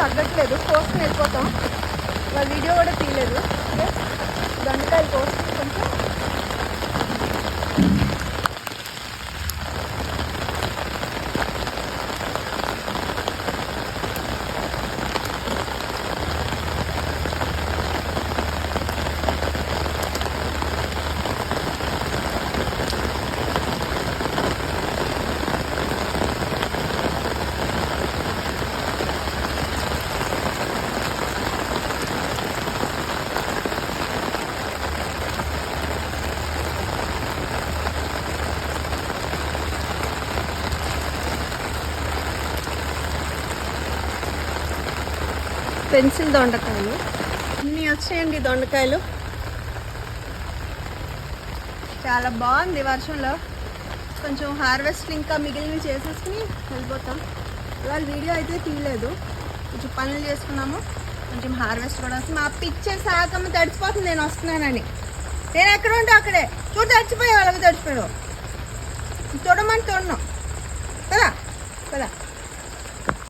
తగ్గట్లేదు కోసుకుని వెళ్ళిపోతాం. వాళ్ళ వీడియో కూడా తీయలేదు. ఓకే దొండకాయలు కోసుకుని కొంచెం పెన్సిల్ దొండకాయలు. అన్నీ వచ్చాయండి దొండకాయలు. చాలా బాగుంది వర్షంలో. కొంచెం హార్వెస్ట్ ఇంకా మిగిలినవి చేసేసుకుని వెళ్ళిపోతాం. ఇవాళ వీడియో అయితే తీయలేదు. కొంచెం పనులు చేసుకున్నాము. కొంచెం హార్వెస్ట్ కూడా వస్తుంది. మా పిచ్చే సాకమ్మ తడిచిపోతుంది నేను వస్తున్నానని. నేను ఎక్కడ ఉంటే అక్కడే. చూడు తడిచిపోయావు అలాగే తడిచిపోయావు చూడమని చూడను. కదా కదా